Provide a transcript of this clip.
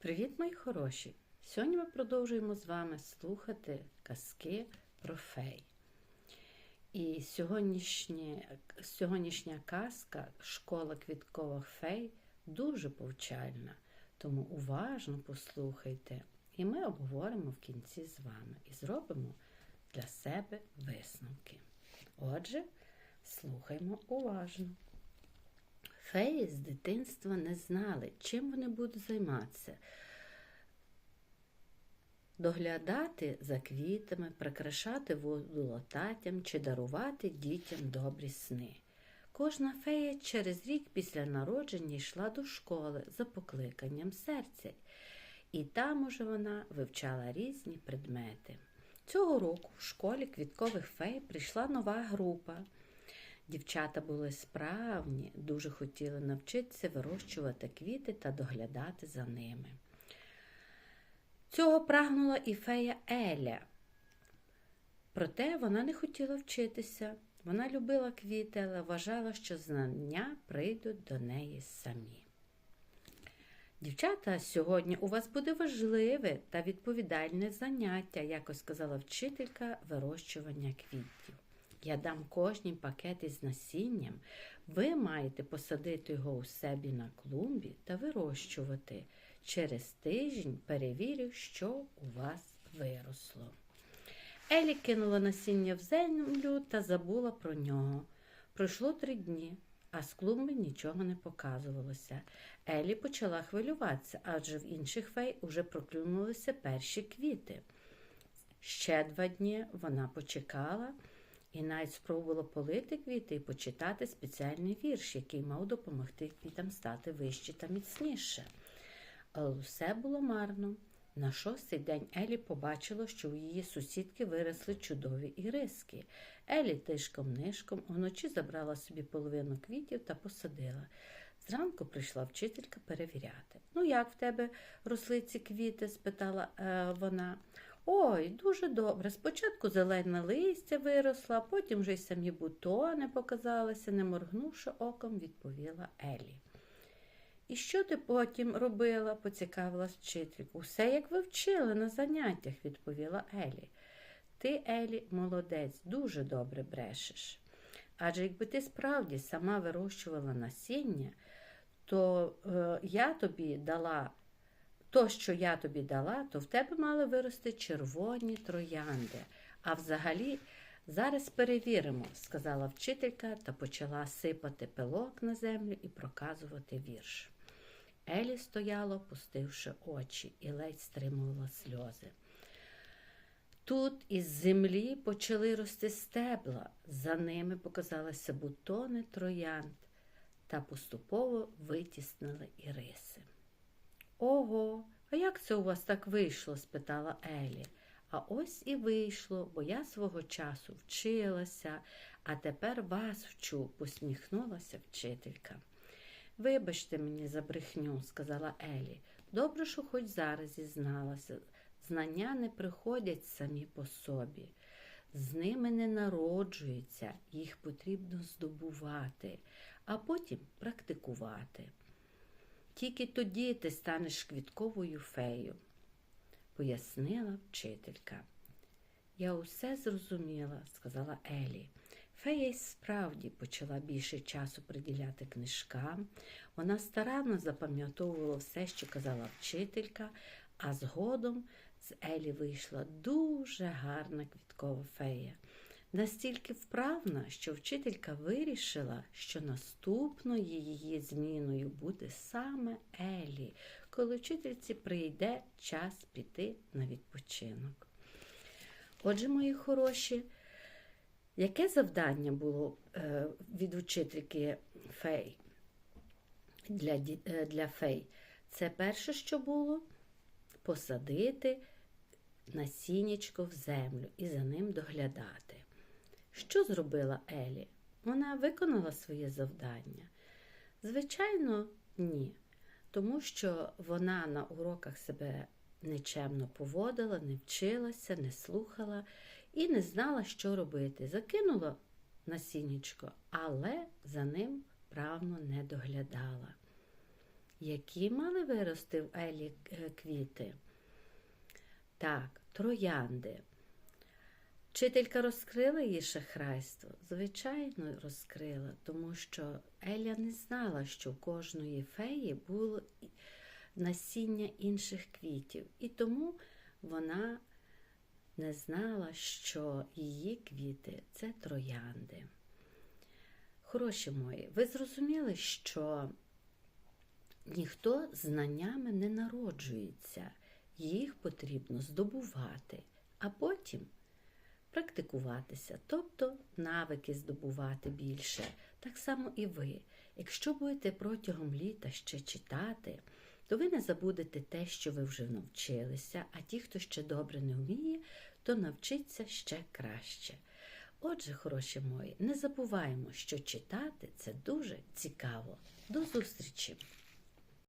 Привіт, мої хороші! Сьогодні ми продовжуємо з вами слухати казки про фей. І сьогоднішня, сьогоднішня казка Школа квіткових фей дуже повчальна, тому уважно послухайте, і ми обговоримо в кінці з вами і зробимо для себе висновки. Отже, слухаймо уважно. Феї з дитинства не знали, чим вони будуть займатися. Доглядати за квітами, прикрашати воду лотатям чи дарувати дітям добрі сни. Кожна фея через рік після народження йшла до школи за покликанням серця, і там уже вона вивчала різні предмети. Цього року в школі квіткових фей прийшла нова група. Дівчата були справні, дуже хотіли навчитися вирощувати квіти та доглядати за ними. Цього прагнула і фея Еля. Проте вона не хотіла вчитися. Вона любила квіти, але вважала, що знання прийдуть до неї самі. Дівчата, сьогодні у вас буде важливе та відповідальне заняття, якось сказала вчителька вирощування квітів. Я дам кожній пакет із насінням. Ви маєте посадити його у себе на клумбі та вирощувати. Через тиждень перевірю, що у вас виросло. Елі кинула насіння в землю та забула про нього. Пройшло три дні, а з клумби нічого не показувалося. Елі почала хвилюватися, адже в інших фей уже проклюнулися перші квіти. Ще два дні вона почекала і навіть спробувала полити квіти і почитати спеціальний вірш, який мав допомогти квітам стати вище та міцніше. Але все було марно. На шостий день Елі побачила, що у її сусідки виросли чудові іриски. Елі тишком нишком уночі забрала собі половину квітів та посадила. Зранку прийшла вчителька перевіряти. Ну, як в тебе росли ці квіти? спитала е, вона. Ой, дуже добре. Спочатку зелене листя виросло, а потім вже й самі бутони показалися, не моргнувши оком, відповіла Елі. І що ти потім робила? поцікавилась вчителька. Усе, як ви вчили на заняттях, відповіла Елі. Ти, Елі, молодець, дуже добре брешеш. Адже якби ти справді сама вирощувала насіння, то е, я тобі дала то, що я тобі дала, то в тебе мали вирости червоні троянди. А взагалі, зараз перевіримо, сказала вчителька та почала сипати пилок на землю і проказувати вірш. Елі стояла, пустивши очі, і ледь стримувала сльози. Тут із землі почали рости стебла, за ними показалися бутони троянд та поступово витіснили іриси. Ого, а як це у вас так вийшло? спитала Елі. А ось і вийшло, бо я свого часу вчилася, а тепер вас вчу, посміхнулася вчителька. Вибачте мені за брехню, сказала Елі. Добре, що хоч зараз зізналася. Знання не приходять самі по собі. З ними не народжуються, їх потрібно здобувати, а потім практикувати. Тільки тоді ти станеш квітковою фею, пояснила вчителька. Я усе зрозуміла, сказала Елі. Фея й справді почала більше часу приділяти книжкам. Вона старанно запам'ятовувала все, що казала вчителька, а згодом з Елі вийшла дуже гарна квіткова фея. Настільки вправна, що вчителька вирішила, що наступною її зміною буде саме Елі, коли вчительці прийде час піти на відпочинок. Отже, мої хороші, яке завдання було е, від учительки фей для, е, для фей? Це перше, що було посадити насіннячко в землю і за ним доглядати. Що зробила Елі? Вона виконала своє завдання? Звичайно, ні. Тому що вона на уроках себе нечемно поводила, не вчилася, не слухала і не знала, що робити. Закинула насіннячко, але за ним правно не доглядала. Які мали вирости в Елі е, квіти? Так, троянди. Вчителька розкрила її шахрайство? Звичайно, розкрила, тому що Еля не знала, що у кожної феї було насіння інших квітів, і тому вона не знала, що її квіти це троянди. Хороші мої, ви зрозуміли, що ніхто знаннями не народжується, їх потрібно здобувати, а потім практикуватися, тобто навики здобувати більше. Так само і ви. Якщо будете протягом літа ще читати, то ви не забудете те, що ви вже навчилися, а ті, хто ще добре не вміє, то навчиться ще краще. Отже, хороші мої, не забуваємо, що читати це дуже цікаво. До зустрічі!